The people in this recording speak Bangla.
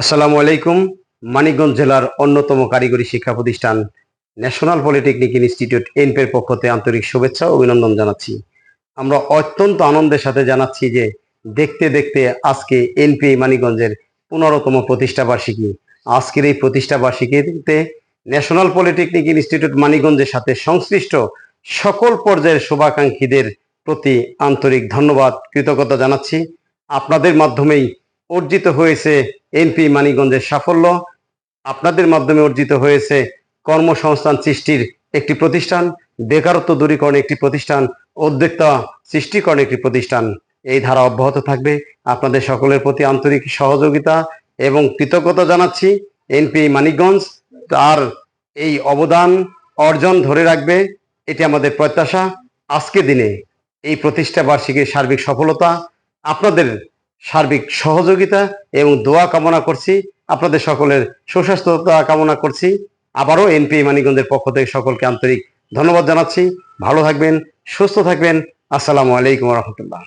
আসসালামু আলাইকুম, মানিকগঞ্জ জেলার অন্যতম কারিগরি শিক্ষা প্রতিষ্ঠান ন্যাশনাল পলিটেকনিক ইনস্টিটিউট এনপের পক্ষ থেকে আন্তরিক শুভেচ্ছা ও অভিনন্দন জানাচ্ছি। আমরা অত্যন্ত আনন্দের সাথে জানাচ্ছি যে দেখতে দেখতে আজকে এনপি মানিকগঞ্জের পনেরোতম প্রতিষ্ঠা বার্ষিকী আজকের এই প্রতিষ্ঠা বার্ষিকীতে ন্যাশনাল পলিটেকনিক ইনস্টিটিউট মানিকগঞ্জের সাথে সংশ্লিষ্ট সকল পর্যায়ের শুভাকাঙ্ক্ষীদের প্রতি আন্তরিক ধন্যবাদ, কৃতজ্ঞতা জানাচ্ছি। আপনাদের মাধ্যমেই অর্জিত হয়েছে এনপি মানিকগঞ্জের সাফল্য। আপনাদের মাধ্যমে অর্জিত হয়েছে কর্মসংস্থান সৃষ্টির একটি প্রতিষ্ঠান, বেকারত্ব দূরীকরণে একটি প্রতিষ্ঠান, উদ্যোক্তা সৃষ্টিকরণ একটি প্রতিষ্ঠান। এই ধারা অব্যাহত থাকবে। আপনাদের সকলের প্রতি আন্তরিক সহযোগিতা এবং কৃতজ্ঞতা জানাচ্ছি এনপি মানিকগঞ্জ। তার এই অবদান অর্জন ধরে রাখবে, এটি আমাদের প্রত্যাশা। আজকে দিনে এই প্রতিষ্ঠা বার্ষিকীর সার্বিক সফলতা আপনাদের সার্বিক সহযোগিতা এবং দোয়া কামনা করছি। আপনাদের সকলের সুস্বাস্থ্যতা কামনা করছি। আবারও এনপি মানিগঞ্জের পক্ষ থেকে সকলকে আন্তরিক ধন্যবাদ জানাচ্ছি। ভালো থাকবেন, সুস্থ থাকবেন। আসসালামু আলাইকুম রহমতুল্লাহ।